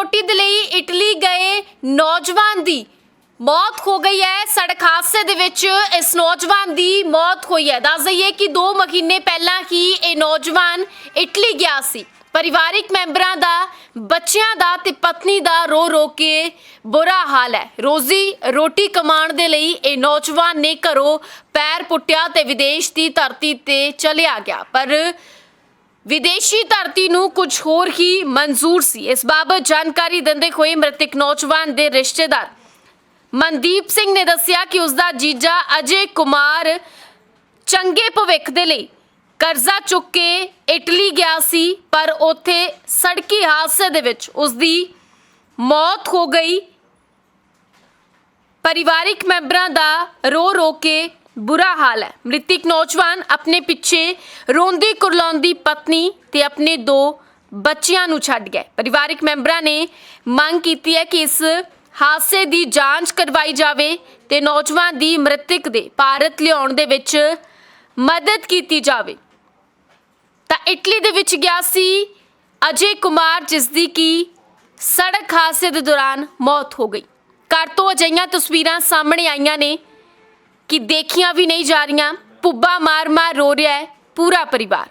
ਰੋਟੀ ਦੇ ਲਈ ਇਟਲੀ ਗਏ ਨੌਜਵਾਨ ਦੀ ਮੌਤ ਹੋ ਗਈ ਹੈ। ਸੜਕ ਹਾਦਸੇ ਦੇ ਵਿੱਚ ਇਸ ਨੌਜਵਾਨ ਦੀ ਮੌਤ ਹੋਈ ਹੈ। ਦੱਸ ਦਈਏ ਕਿ 2 ਮਹੀਨੇ ਪਹਿਲਾਂ ਹੀ ਇਹ ਨੌਜਵਾਨ ਇਟਲੀ ਗਿਆ ਸੀ। ਪਰਿਵਾਰਿਕ ਮੈਂਬਰਾਂ ਦਾ, ਬੱਚਿਆਂ ਦਾ ਤੇ ਪਤਨੀ ਦਾ ਰੋ ਰੋ ਕੇ ਬੁਰਾ ਹਾਲ ਹੈ। ਰੋਜ਼ੀ ਰੋਟੀ ਕਮਾਉਣ ਦੇ ਲਈ ਇਹ ਨੌਜਵਾਨ ਨੇ ਘਰੋਂ ਪੈਰ ਪੁੱਟਿਆ ਤੇ ਵਿਦੇਸ਼ ਦੀ ਧਰਤੀ ਤੇ ਚਲਿਆ ਗਿਆ। ਪਰ ਵਿਦੇਸ਼ੀ ਧਰਤੀ ਨੂੰ ਕੁਝ ਹੋਰ ਹੀ ਮਨਜ਼ੂਰ ਸੀ। ਇਸ ਬਾਬਤ ਜਾਣਕਾਰੀ ਦਿੰਦੇ ਹੋਏ ਮ੍ਰਿਤਕ ਨੌਜਵਾਨ ਦੇ ਰਿਸ਼ਤੇਦਾਰ ਮਨਦੀਪ ਸਿੰਘ ਨੇ ਦੱਸਿਆ ਕਿ ਉਸ ਦਾ ਜੀਜਾ ਅਜੇ ਕੁਮਾਰ ਚੰਗੇ ਭਵਿੱਖ ਦੇ ਲਈ ਕਰਜ਼ਾ ਚੁੱਕ ਕੇ ਇਟਲੀ ਗਿਆ ਸੀ, ਪਰ ਉੱਥੇ ਸੜਕੀ ਹਾਦਸੇ ਦੇ ਵਿੱਚ ਉਸ ਦੀ ਮੌਤ ਹੋ ਗਈ। ਪਰਿਵਾਰਿਕ ਮੈਂਬਰਾਂ ਦਾ ਰੋ ਰੋ ਕੇ ਬੁਰਾ ਹਾਲ ਹੈ। ਮ੍ਰਿਤਕ ਨੌਜਵਾਨ ਆਪਣੇ ਪਿੱਛੇ ਰੋਂਦੀ ਕੁਰਲਾਉਂਦੀ ਪਤਨੀ ਤੇ ਆਪਣੇ ਦੋ ਬੱਚਿਆਂ ਨੂੰ ਛੱਡ ਗਏ। ਪਰਿਵਾਰਕ ਮੈਂਬਰਾਂ ਨੇ ਮੰਗ ਕੀਤੀ ਹੈ ਕਿ ਇਸ ਹਾਦਸੇ ਦੀ ਜਾਂਚ ਕਰਵਾਈ ਜਾਵੇ ਤੇ ਨੌਜਵਾਨ ਦੀ ਮ੍ਰਿਤਕ ਦੇ ਭਾਰਤ ਲਿਆਉਣ ਦੇ ਵਿੱਚ ਮਦਦ ਕੀਤੀ ਜਾਵੇ। ਤਾਂ ਇਟਲੀ ਦੇ ਵਿੱਚ ਗਿਆ ਸੀ ਅਜੇ ਕੁਮਾਰ, ਜਿਸ ਦੀ ਕੀ ਸੜਕ ਹਾਦਸੇ ਦੇ ਦੌਰਾਨ ਮੌਤ ਹੋ ਗਈ। ਘਰ ਤੋਂ ਅਜਿਹੀਆਂ ਤਸਵੀਰਾਂ ਸਾਹਮਣੇ ਆਈਆਂ ਨੇ। ਕਿ ਦੇਖੀਆਂ ਵੀ ਨਹੀਂ ਜਾ ਰਹੀਆਂ ਪੁੱਬਾ ਮਾਰ ਮਾਰ ਰੋ ਰਿਹਾ ਹੈ ਪੂਰਾ ਪਰਿਵਾਰ।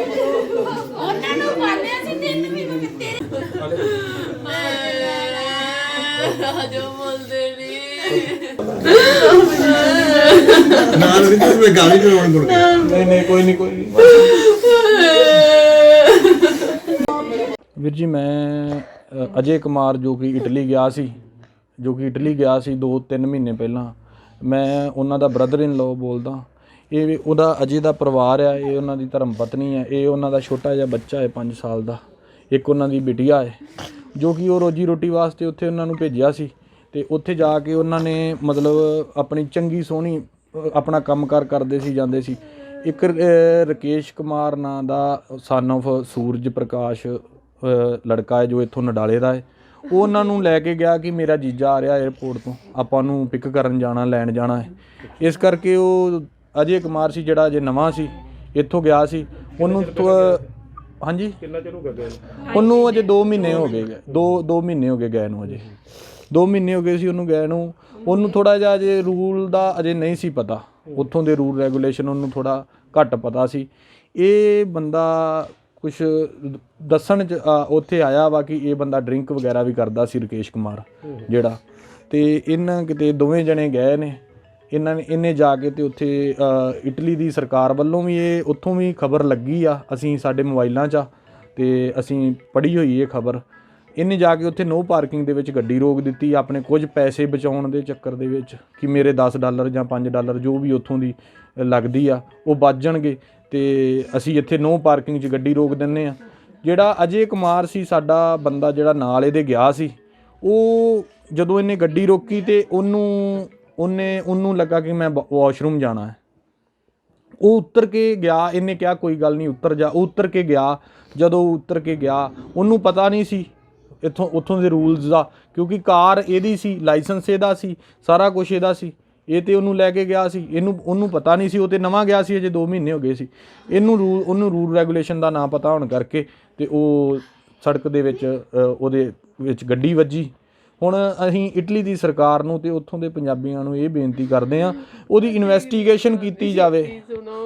ਉਹਨਾਂ ਨੂੰ ਪਾਲਿਆ ਸੀ ਤਿੰਨ ਮਹੀਨੇ ਤੇਰੇ ਰਾਜੋ ਬੋਲਦੇ ਨਹੀਂ ਨਾਲ ਵੀ ਤੇ ਮੈਂ ਗਾਲੀ ਕਰਾਉਣ ਮੁੜ ਕੇ ਨਹੀਂ ਨਹੀਂ ਕੋਈ ਨਹੀਂ ਕੋਈ ਨਹੀਂ। ਵੀਰ ਜੀ ਮੈਂ ਅਜੇ ਕੁਮਾਰ ਜੋ ਕਿ ਇਟਲੀ ਗਿਆ ਸੀ ਜੋ ਕਿ ਇਟਲੀ ਗਿਆ ਸੀ 2-3 ਮਹੀਨੇ ਪਹਿਲਾਂ ਮੈਂ ਉਹਨਾਂ ਦਾ ਬ੍ਰਦਰ ਇਨ ਲਾਅ ਬੋਲਦਾ। ਇਹ ਵੀ ਉਹਦਾ ਅਜੇ ਦਾ ਪਰਿਵਾਰ ਆ ਇਹ ਉਹਨਾਂ ਦੀ ਧਰਮ ਪਤਨੀ ਹੈ ਇਹ ਉਹਨਾਂ ਦਾ ਛੋਟਾ ਜਿਹਾ ਬੱਚਾ ਹੈ 5 ਸਾਲ ਦਾ ਇੱਕ ਉਹਨਾਂ ਦੀ ਬਿਟੀਆ ਹੈ ਜੋ ਕਿ ਉਹ ਰੋਜੀ ਰੋਟੀ ਵਾਸਤੇ ਉੱਥੇ ਉਹਨਾਂ ਨੂੰ ਭੇਜਿਆ ਸੀ ਤੇ ਉੱਥੇ ਜਾ ਕੇ ਉਹਨਾਂ ਨੇ ਮਤਲਬ ਆਪਣੀ ਚੰਗੀ ਸੋਹਣੀ ਅ, ਆਪਣਾ ਕੰਮਕਾਰ ਕਰਦੇ ਸੀ ਜਾਂਦੇ ਸੀ। ਇੱਕ ਅ, ਰਕੇਸ਼ ਕੁਮਾਰ ਨਾਂ ਦਾ ਸਨ of ਸੂਰਜ ਪ੍ਰਕਾਸ਼ ਲੜਕਾ ਹੈ ਜੋ ਇੱਥੋਂ ਨਡਾਲੇ ਦਾ ਹੈ। ਉਹ ਉਹਨਾਂ ਨੂੰ ਲੈ ਕੇ ਗਿਆ ਕਿ ਮੇਰਾ ਜੀਜਾ ਆ ਰਿਹਾ 에어ਪੋਰਟ ਤੋਂ। ਆਪਾਂ ਨੂੰ ਪਿਕ ਕਰਨ ਜਾਣਾ ਲੈਣ ਜਾਣਾ ਹੈ। ਇਸ ਕਰਕੇ ਉਹ ਅਜੇ ਕੁਮਾਰ ਸੀ ਜਿਹੜਾ ਅਜੇ ਨਵਾਂ ਸੀ ਇੱਥੋਂ ਗਿਆ ਸੀ। ਉਹਨੂੰ ਹਾਂਜੀ? ਕਿੰਨਾ ਚਿਰ ਹੋ ਗਿਆ ਉਹਨੂੰ ਅਜੇ 2 ਮਹੀਨੇ ਹੋ ਗਏ 2 2 ਮਹੀਨੇ ਹੋ ਗਏ ਗਏ ਨੂੰ ਅਜੇ। 2 ਮਹੀਨੇ ਹੋ ਗਏ ਸੀ ਉਹਨੂੰ ਗਏ ਨੂੰ। ਉਹਨੂੰ ਥੋੜਾ ਜਿਹਾ ਅਜੇ ਰੂਲ ਦਾ ਅਜੇ ਨਹੀਂ ਸੀ ਪਤਾ। ਉੱਥੋਂ ਦੇ ਰੂਲ ਰੈਗੂਲੇਸ਼ਨ ਉਹਨੂੰ ਥੋੜਾ ਘੱਟ ਪਤਾ ਸੀ। ਇਹ ਬੰਦਾ ਕੁਝ ਦੱਸਣ ਚ ਆ, ਉੱਥੇ ਆਇਆ ਵਾ ਕਿ ਇਹ ਬੰਦਾ ਡਰਿੰਕ ਵਗੈਰਾ ਵੀ ਕਰਦਾ ਸੀ ਰਕੇਸ਼ ਕੁਮਾਰ ਜਿਹੜਾ। ਤੇ ਇਹਨਾਂ ਕਿਤੇ ਦੋਵੇਂ ਜਣੇ ਗਏ ਨੇ। ਇਹਨਾਂ ਨੇ ਇਹਨੇ ਜਾ ਕੇ ਤੇ ਉੱਥੇ ਅ, ਇਟਲੀ ਦੀ ਸਰਕਾਰ ਵੱਲੋਂ ਵੀ ਇਹ ਉੱਥੋਂ ਵੀ ਖਬਰ ਲੱਗੀ ਆ ਅਸੀਂ ਸਾਡੇ ਮੋਬਾਈਲਾਂ 'ਚ ਆ ਤੇ ਅਸੀਂ ਪੜ੍ਹੀ ਹੋਈ ਇਹ ਖਬਰ। ਇਹਨੇ ਜਾ ਕੇ ਉੱਥੇ ਨੋ ਪਾਰਕਿੰਗ ਦੇ ਵਿੱਚ ਗੱਡੀ ਰੋਕ ਦਿੱਤੀ ਆਪਣੇ ਕੁਝ ਪੈਸੇ ਬਚਾਉਣ ਦੇ ਚੱਕਰ ਦੇ ਵਿੱਚ ਕਿ ਮੇਰੇ 10 ਡਾਲਰ ਜਾਂ 5 ਡਾਲਰ ਜੋ ਵੀ ਉੱਥੋਂ ਦੀ ਲੱਗਦੀ ਆ ਉਹ ਬਚ ਜਾਣਗੇ। ਤੇ ਅਸੀਂ ਇੱਥੇ ਨੋ ਪਾਰਕਿੰਗ 'ਚ ਗੱਡੀ ਰੋਕ ਦਿੰਨੇ ਆ ਜਿਹੜਾ ਅਜੇ ਕੁਮਾਰ ਸੀ, ਸਾਡਾ ਬੰਦਾ ਜਿਹੜਾ ਨਾਲ ਇਹਦੇ ਗਿਆ ਸੀ, ਉਹ ਜਦੋਂ ਇਹਨੇ ਗੱਡੀ ਰੋਕੀ ਤੇ ਉਹਨੂੰ, ਉਹਨੇ, ਉਹਨੂੰ ਲੱਗਾ ਕਿ ਮੈਂ ਵਾਸ਼ਰੂਮ ਜਾਣਾ ਹੈ। ਉਹ ਉੱਤਰ ਕੇ ਗਿਆ, ਇਹਨੇ ਕਿਹਾ ਕੋਈ ਗੱਲ ਨਹੀਂ, ਉੱਤਰ ਜਾ। ਉਹ ਉੱਤਰ ਕੇ ਗਿਆ, ਜਦੋਂ ਉਹ ਉੱਤਰ ਕੇ ਗਿਆ, ਉਹਨੂੰ ਪਤਾ ਨਹੀਂ ਸੀ ਇੱਥੋਂ, ਉੱਥੋਂ ਦੇ ਰੂਲਸ ਦਾ, ਕਿਉਂਕਿ ਕਾਰ ਇਹਦੀ ਸੀ ਲਾਇਸੈਂਸ ਇਹਦਾ ਸੀ, ਸਾਰਾ ਕੁਝ ਇਹਦਾ ਸੀ। ਇਹ ਤੇ ਉਹਨੂੰ ਲੈ ਕੇ ਗਿਆ ਸੀ ਇਹਨੂੰ ਉਹਨੂੰ ਪਤਾ ਨਹੀਂ ਸੀ ਉਹ ਤੇ ਨਵਾਂ ਗਿਆ ਸੀ ਅਜੇ 2 ਮਹੀਨੇ ਹੋ ਗਏ ਸੀ। ਇਹਨੂੰ ਰੂਲ ਉਹਨੂੰ ਰੂਲ ਰੈਗੂਲੇਸ਼ਨ ਦਾ ਨਾ ਪਤਾ ਹੋਣ ਕਰਕੇ ਤੇ ਉਹ ਸੜਕ ਦੇ ਵਿੱਚ ਉਹਦੇ ਵਿੱਚ ਗੱਡੀ ਵੱਜੀ। ਹੁਣ ਅਸੀਂ ਇਟਲੀ ਦੀ ਸਰਕਾਰ ਨੂੰ ਤੇ ਉੱਥੋਂ ਦੇ ਪੰਜਾਬੀਆਂ ਨੂੰ ਇਹ ਬੇਨਤੀ ਕਰਦੇ ਆ ਉਹਦੀ ਇਨਵੈਸਟੀਗੇਸ਼ਨ ਕੀਤੀ ਜਾਵੇ।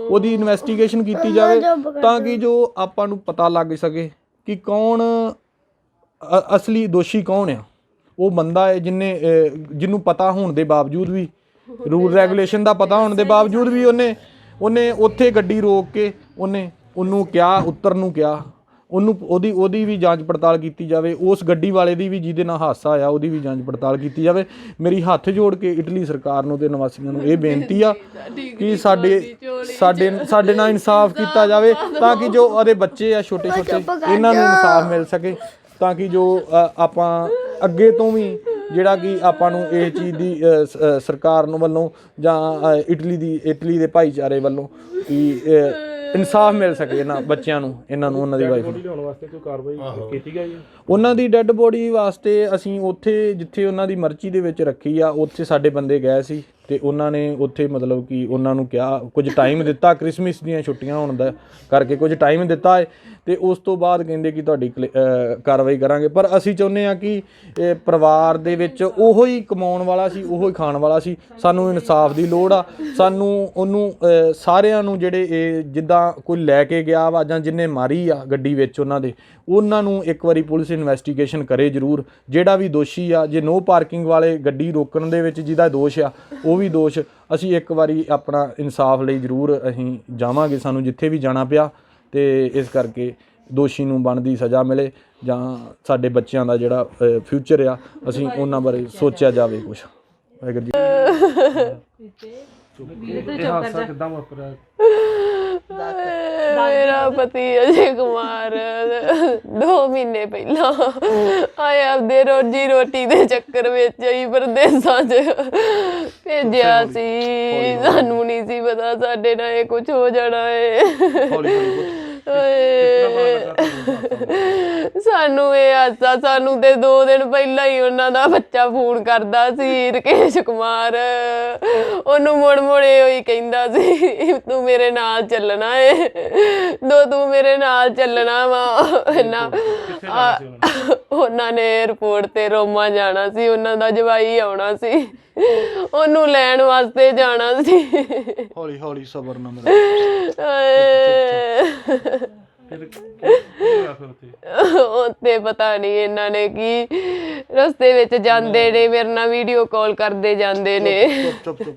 ਉਹਦੀ ਇਨਵੈਸਟੀਗੇਸ਼ਨ ਕੀਤੀ ਜਾਵੇ ਤਾਂ ਕਿ ਜੋ ਆਪਾਂ ਨੂੰ ਪਤਾ ਲੱਗ ਸਕੇ ਕਿ ਕੌਣ ਅਸਲੀ ਦੋਸ਼ੀ ਕੌਣ ਆ। ਉਹ ਬੰਦਾ ਹੈ ਜਿਨੇ ਜਿਹਨੂੰ ਪਤਾ ਹੋਣ ਦੇ ਬਾਵਜੂਦ ਵੀ ਰੂਲ ਰੈਗੂਲੇਸ਼ਨ ਦਾ ਪਤਾ ਹੋਣ ਦੇ ਬਾਵਜੂਦ ਵੀ ਉਹਨੇ ਉਹਨੇ ਉੱਥੇ ਗੱਡੀ ਰੋਕ ਕੇ ਉਹਨੇ ਉਹਨੂੰ ਕਿਹਾ ਉੱਤਰ ਨੂੰ ਕਿਹਾ। ਉਹਨੂੰ ਉਹਦੀ ਉਹਦੀ ਵੀ ਜਾਂਚ ਪੜਤਾਲ ਕੀਤੀ ਜਾਵੇ। ਉਸ ਗੱਡੀ ਵਾਲੇ ਦੀ ਵੀ ਜਿਹਦੇ ਨਾਲ ਹਾਦਸਾ ਆਇਆ ਉਹਦੀ ਵੀ ਜਾਂਚ ਪੜਤਾਲ ਕੀਤੀ ਜਾਵੇ। ਮੇਰੀ ਹੱਥ ਜੋੜ ਕੇ ਇਟਲੀ ਸਰਕਾਰ ਨੂੰ ਤੇ ਨਿਵਾਸੀਆਂ ਨੂੰ ਇਹ ਬੇਨਤੀ ਆ ਕਿ ਸਾਡੇ ਸਾਡੇ ਸਾਡੇ ਨਾਲ ਇਨਸਾਫ ਕੀਤਾ ਜਾਵੇ ਤਾਂ ਕਿ ਜੋ ਉਹਦੇ ਬੱਚੇ ਆ ਛੋਟੇ ਛੋਟੇ ਇਹਨਾਂ ਨੂੰ ਇਨਸਾਫ ਮਿਲ ਸਕੇ ਤਾਂ ਕਿ ਜੋ ਆਪਾਂ ਅੱਗੇ ਤੋਂ ਵੀ ਜਿਹੜਾ ਕਿ ਆਪਾਂ ਨੂੰ ਇਹ ਚੀਜ਼ ਦੀ ਸਰਕਾਰ ਨੂੰ ਵੱਲੋਂ ਜਾਂ ਇਟਲੀ ਦੀ ਇਟਲੀ ਦੇ ਭਾਈਚਾਰੇ ਵੱਲੋਂ ਕਿ ਇਨਸਾਫ ਮਿਲ ਸਕੇ ਇਹਨਾਂ ਬੱਚਿਆਂ ਨੂੰ ਇਹਨਾਂ ਨੂੰ ਉਹਨਾਂ ਦੀ ਵਾਈਫ ਨੂੰ। ਲਿਆਉਣ ਵਾਸਤੇ ਕੋਈ ਕਾਰਵਾਈ ਕੀਤੀ ਗਈ ਹੈ? ਉਹਨਾਂ ਦੀ ਡੈੱਡ ਬੋਡੀ ਵਾਸਤੇ ਅਸੀਂ ਉੱਥੇ ਜਿੱਥੇ ਉਹਨਾਂ ਦੀ ਮਰਜ਼ੀ ਦੇ ਵਿੱਚ ਰੱਖੀ ਆ ਉੱਥੇ ਸਾਡੇ ਬੰਦੇ ਗਏ ਸੀ। ਤੇ ਉਹਨਾਂ ਨੇ ਉੱਥੇ ਮਤਲਬ ਕਿ ਉਹਨਾਂ ਨੂੰ ਕਿਹਾ, ਕੁਝ ਟਾਈਮ ਦਿੱਤਾ ਕ੍ਰਿਸਮਸ ਦੀਆਂ ਛੁੱਟੀਆਂ ਹੋਣ ਦਾ ਕਰਕੇ ਕੁਝ ਟਾਈਮ ਦਿੱਤਾ ਹੈ ਤੇ ਉਸ ਤੋਂ ਬਾਅਦ ਕਹਿੰਦੇ ਕਿ ਤੁਹਾਡੀ ਕਲੇ- ਕਾਰਵਾਈ ਕਰਾਂਗੇ। ਪਰ ਅਸੀਂ ਚਾਹੁੰਦੇ ਆ ਕਿ ਪਰਿਵਾਰ ਦੇ ਵਿੱਚ ਉਹੋ ਹੀ ਕਮਾਉਣ ਵਾਲਾ ਸੀ, ਉਹੋ ਹੀ ਖਾਣ ਵਾਲਾ ਸੀ। ਸਾਨੂੰ ਇਨਸਾਫ ਦੀ ਲੋੜ ਆ। ਸਾਨੂੰ ਉਹਨੂੰ ਸਾਰਿਆਂ ਨੂੰ ਜਿਹੜੇ ਇਹ ਜਿੱਦਾਂ ਕੋਈ ਲੈ ਕੇ ਗਿਆ ਵਾ ਜਾਂ ਜਿੰਨੇ ਮਾਰੀ ਆ ਗੱਡੀ ਵਿੱਚ ਉਹਨਾਂ ਦੇ, ਉਹਨਾਂ ਨੂੰ ਇੱਕ ਵਾਰੀ ਪੁਲਿਸ ਇਨਵੈਸਟੀਗੇਸ਼ਨ ਕਰੇ ਜ਼ਰੂਰ। ਜਿਹੜਾ ਵੀ ਦੋਸ਼ੀ ਆ, ਜੇ ਨੋ ਪਾਰਕਿੰਗ ਵਾਲੇ ਗੱਡੀ ਰੋਕਣ ਦੇ ਵਿੱਚ ਜਿਹਦਾ ਦੋਸ਼ ਆ ਉਹ ਉਹ ਵੀ ਦੋਸ਼, ਅਸੀਂ ਇੱਕ ਵਾਰੀ ਆਪਣਾ ਇਨਸਾਫ ਲਈ ਜ਼ਰੂਰ ਅਸੀਂ ਜਾਵਾਂਗੇ, ਸਾਨੂੰ ਜਿੱਥੇ ਵੀ ਜਾਣਾ ਪਿਆ ਤੇ ਇਸ ਕਰਕੇ ਦੋਸ਼ੀ ਨੂੰ ਬਣਦੀ ਸਜ਼ਾ ਮਿਲੇ ਜਾਂ ਸਾਡੇ ਬੱਚਿਆਂ ਦਾ ਜਿਹੜਾ ਫਿਊਚਰ ਆ, ਅਸੀਂ ਉਹਨਾਂ ਬਾਰੇ ਸੋਚਿਆ ਜਾਵੇ ਕੁਝ ਵਾਹਿਗੁਰੂ ਜੀ ਕਿੱਦਾਂ ਵਾਪਰਿਆ ਮੇਰਾ ਪਤੀ ਅਜੇ ਕੁਮਾਰ 2 ਮਹੀਨੇ ਪਹਿਲਾਂ ਆਇਆ ਆਪਦੇ ਰੋਜੀ ਰੋਟੀ ਦੇ ਚੱਕਰ ਵਿੱਚ ਹੀ ਪਰਦੇਸਾਂ 'ਚ ਭੇਜਿਆ ਸੀ ਸਾਨੂੰ ਨਹੀਂ ਸੀ ਪਤਾ ਸਾਡੇ ਨਾਲ ਇਹ ਕੁਝ ਹੋ ਜਾਣਾ ਏ ਓਏ। ਸਾਨੂੰ ਇਹ ਆਸਾ ਸਾਨੂੰ ਤੇ 2 ਦਿਨ ਪਹਿਲਾਂ ਹੀ ਉਹਨਾਂ ਦਾ ਬੱਚਾ ਫੋਨ ਕਰਦਾ ਸੀ ਰਕੇਸ਼ ਕੁਮਾਰ। ਉਹਨੂੰ ਮੁੜ ਮੁੜੇ ਹੋਈ ਕਹਿੰਦਾ ਸੀ ਤੂੰ ਮੇਰੇ ਨਾਲ ਚੱਲਣਾ ਏ। ਦੋ ਤੂੰ ਮੇਰੇ ਨਾਲ ਚੱਲਣਾ ਵਾ। ਨਾ? ਉਹਨਾਂ ਨੇ ਰਿਪੋਰਟ ਤੇ ਰੋਮਾ ਜਾਣਾ ਸੀ ਉਹਨਾਂ ਦਾ ਜਵਾਈ ਆਉਣਾ ਸੀ। ਉਹਨੂੰ ਲੈਣ ਵਾਸਤੇ ਜਾਣਾ ਸੀ। ਹੌਲੀ ਹੌਲੀ ਸਬਰ ਨਾਲ ਮੇਰਾ। ਫਿਰ ਕੀ ਹੋਇਆ ਫਿਰ ਉੱਥੇ? ਉੱਤੇ ਪਤਾ ਨਹੀਂ ਇਹਨਾਂ ਨੇ ਕੀ ਰਸਤੇ ਵਿੱਚ ਜਾਂਦੇ ਨੇ। ਮੇਰੇ ਨਾਲ ਵੀਡੀਓ ਕਾਲ ਕਰਦੇ ਜਾਂਦੇ ਨੇ। ਚੁੱਪ ਚੁੱਪ।